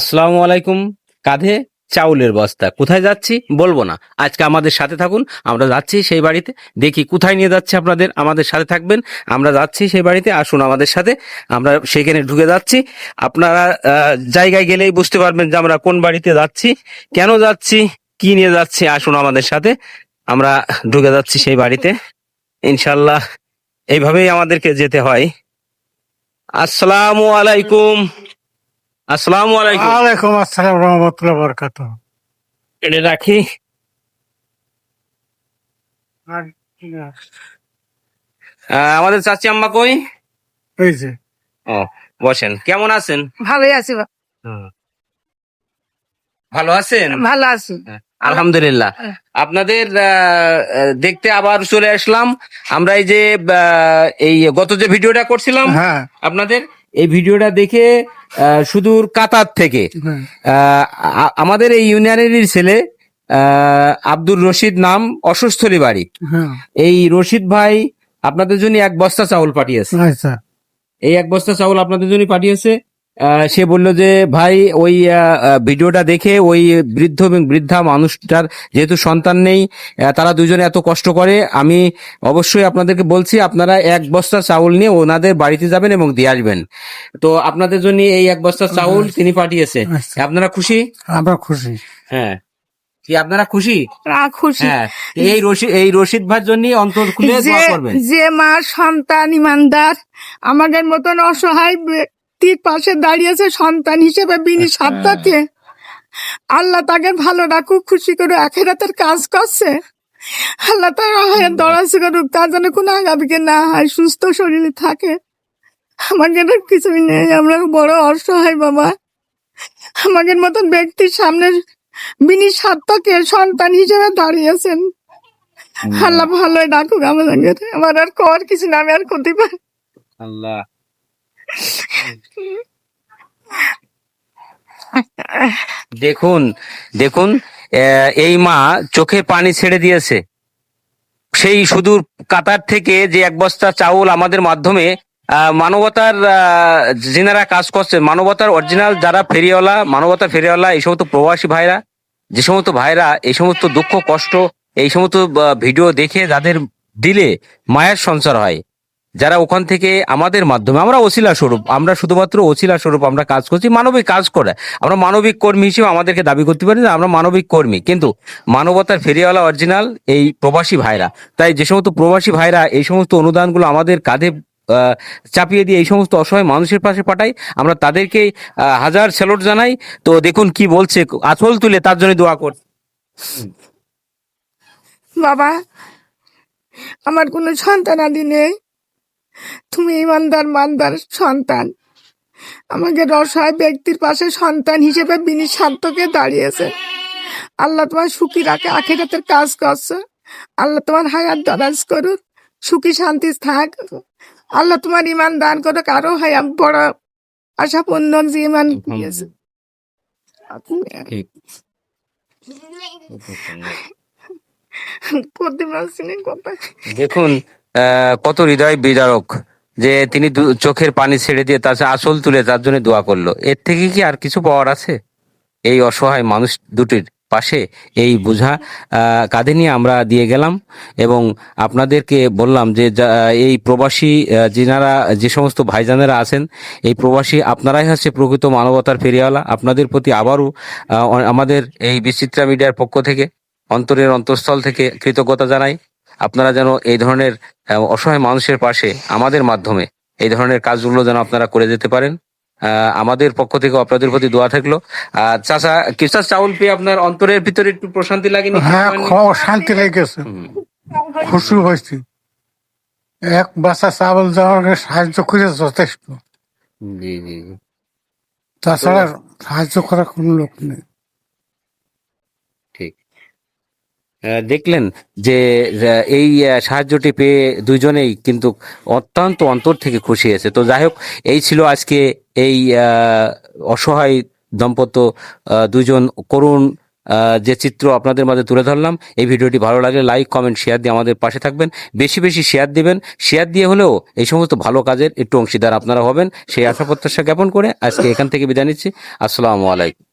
আসসালামু আলাইকুম। কাঁধে চাউলের বস্তা। কোথায় যাচ্ছি? বলব না। আজকে আমাদের সাথে থাকুন। আমরা যাচ্ছি সেই বাড়িতে। দেখি কোথায় নিয়ে যাচ্ছে আপনাদের। আমাদের সাথে থাকবেন। আমরা যাচ্ছি সেই বাড়িতে। আসুন আমাদের সাথে। আমরা সেখানে ঢুকে যাচ্ছি। আপনারা জায়গায় গেলেই বুঝতে পারবেন যে আমরা কোন বাড়িতে যাচ্ছি, কেন যাচ্ছি, কি নিয়ে যাচ্ছি। আসুন আমাদের সাথে। আমরা ঢুকে যাচ্ছি সেই বাড়িতে। ইনশাল্লাহ এইভাবেই আমাদেরকে যেতে হয়। আসসালামু আলাইকুম। আসসালামু আলাইকুম। ওয়ালাইকুম আসসালাম রহমতুল্লাহ বরকাত এটা রাখি। আহ, আমাদের চাচি আম্মা কই? এই যে। ও বসেন। কেমন আছেন? ভালোই আছি বা- ভালো আছেন? ভালো আছি। আলহামদুলিল্লাহ। আপনাদের দেখতে আবার চলে আসলাম। আমরা এই যে আহ, এই গত যে ভিডিওটা করছিলাম হ্যাঁ। আপনাদের এই ভিডিওটা দেখে সুদূর কাতার থেকে হ্যাঁ। আহ, আমাদের এই ইউনিয়নেরই ছেলে আহ, আব্দুর রশিদ নাম অসুস্থলি বাড়ি হ্যাঁ। এই রশিদ ভাই আপনাদের জন্য এক বস্তা চাউল পাঠিয়েছে। আচ্ছা। এই এক বস্তা চাউল আপনাদের জন্য পাঠিয়েছে। সে বলল যে ভাই ওই ভিডিওটা দেখে ওই বৃদ্ধ এবং বৃদ্ধা মানুষটার যেহেতু সন্তান নেই আহ, তারা দুজনে এত কষ্ট করে আমি অবশ্যই আপনাদেরকে বলছি আপনারা এক বস্তা চাউল নিয়ে ওনাদের বাড়িতে যাবেন এবং দিয়ে আসবেন। তো আপনাদের জন্য এই এক বস্তা চাউল তিনি পাঠিয়েছে। আচ্ছা। আপনারা খুশি? আমরা খুশি। হ্যাঁ। কি আপনারা খুশি? খুশি। হ্যাঁ। এই রশিদ এই রশিদ ভাইয়ের জন্য অন্তর খুলে দোয়া করবেন। যে মা সন্তান ইমানদার আমাদের মতন অসহায় ব্যক্তির পাশে দাঁড়িয়েছে সন্তান হিসেবে বিনি সাধ্যাকে। আল্লাহ তাকে ভালো রাখুক খুশি করে আখেরাতের কাজ করছে। আল্লাহ তার হয়ে দরাজ করুক তার যেন কোনো আগামীকে না হয় সুস্থ শরীরে থাকে। আমাদের আর কিছুই নেই আমরা বড় অসহায় বাবা। আমাদের মতন ব্যক্তির সামনে বিনি সার্থকে সন্তান হিসেবে দাঁড়িয়েছেন আল্লাহ ভালোই ডাকুক আমাদের। আমার আর কর কিছু না আমি আর করতে পারি আল্লাহ। দেখুন দেখুন এই মা চোখে পানি ছেড়ে দিয়েছে। সেই সুদূর কাতার থেকে যে এক বস্তা চাউল আমাদের মাধ্যমে মানবতার যিনারা কাজ করছে, মানবতার অরিজিনাল যারা ফেরিওয়ালা মানবতা ফেরিওয়ালা, এই সমস্ত প্রবাসী ভাইরা, যে সমস্ত ভাইরা, এই সমস্ত দুঃখ, কষ্ট, এই সমস্ত ভিডিও দেখে যাদের দিলে মায়ের সঞ্চার হয়। যারা ওখান থেকে আমাদের মাধ্যমে, আমরা ওসিলা স্বরূপ, আমরা শুধুমাত্র ওসিলা স্বরূপ, আমরা কাজ করছি, মানবিক কাজ করে। আমরা মানবিক কর্মী হিসেবে আমাদেরকে দাবি করতে পারি না আমরা মানবিক কর্মী। কিন্তু মানবতার ফেরিওয়ালা অরিজিনাল এই প্রবাসী ভাইরা। তাই যে সমস্ত প্রবাসী ভাইরা এই সমস্ত অনুদানগুলো আমাদের কাঁধে চাপিয়ে দিয়ে এই সমস্ত অসহায় মানুষের পাশে পাঠাই, আমরা তাদেরকে হাজার স্যালুট জানাই। তো দেখুন কি বলছে, আঁচল তুলে তার জন্য দোয়া কর। বাবা, আমার কোনো সন্তান আদি নেই। তুমি ইমানদার মানদার সন্তান। আমাকে অসহায় ব্যক্তির পাশে সন্তান হিসেবে বিনি সার্থকে দাঁড়িয়েছে। আল্লাহ তোমার সুখী রাখে আখেরাতের কাজ করছে। আল্লাহ তোমার হায়াত দরাজ করুক সুখী শান্তি থাক। আল্লাহ তোমার ইমান দান করুক আরও হায়াত বড় আশা পূর্ণ যে ইমান দিয়েছে। করতে পারছি না কথা দেখুন কত হৃদয় বিদারক যে তিনি চোখের পানি ছেড়ে দিয়ে তার আসল তুলে তার জন্য দোয়া করল। এর থেকে কি আর কিছু পাওয়ার আছে? এই অসহায় মানুষ দুটির পাশে এই বোঝা কাঁধে নিয়ে আমরা দিয়ে গেলাম এবং আপনাদেরকে বললাম যে এই প্রবাসী যিনারা, যে সমস্ত ভাইজানেরা আছেন, এই প্রবাসী আপনারাই হচ্ছে প্রকৃত মানবতার ফেরিওয়ালা। আপনাদের প্রতি আবারও আমাদের এই বিচিত্রা মিডিয়ার পক্ষ থেকে, অন্তরের অন্তঃস্থল থেকে কৃতজ্ঞতা জানাই। আপনারা যেন এই ধরনের অসহায় মানুষের পাশে আমাদের মাধ্যমে এই ধরনের কাজগুলো যেন আপনারা করে যেতে পারেন। আমাদের পক্ষ থেকে আপনাদের প্রতি দোয়া থাকল। আর চাচা কিসা চাউল পেয়ে আপনার অন্তরের ভিতরে একটু প্রশান্তি লাগেনি? হ্যাঁ শান্তি লেগেছে। খুশি হয়েছি। এক বাসা চাউল যাওয়ার সাহায্য করে যথেষ্ট। জি জি জি। তাছাড়া সাহায্য করার কোনো লোক নেই। ঠিক। দেখলেন যে এই সাহায্যটি পেয়ে দুজনেই কিন্তু অত্যন্ত অন্তর থেকে খুশি হয়েছে। তো যাই হোক, এই ছিল আজকে এই অসহায় দম্পত্য দুজন করুণ যে চিত্র আপনাদের মাঝে তুলে ধরলাম। এই ভিডিওটি ভালো লাগলে লাইক, কমেন্ট, শেয়ার দিয়ে আমাদের পাশে থাকবেন। বেশি বেশি শেয়ার দিবেন। শেয়ার দিয়ে হলেও এই সমস্ত ভালো কাজের একটু অংশীদার আপনারা হবেন। সেই আশা প্রত্যাশা জ্ঞাপন করে আজকে এখান থেকে বিদায় নিচ্ছি। আসসালামু আলাইকুম।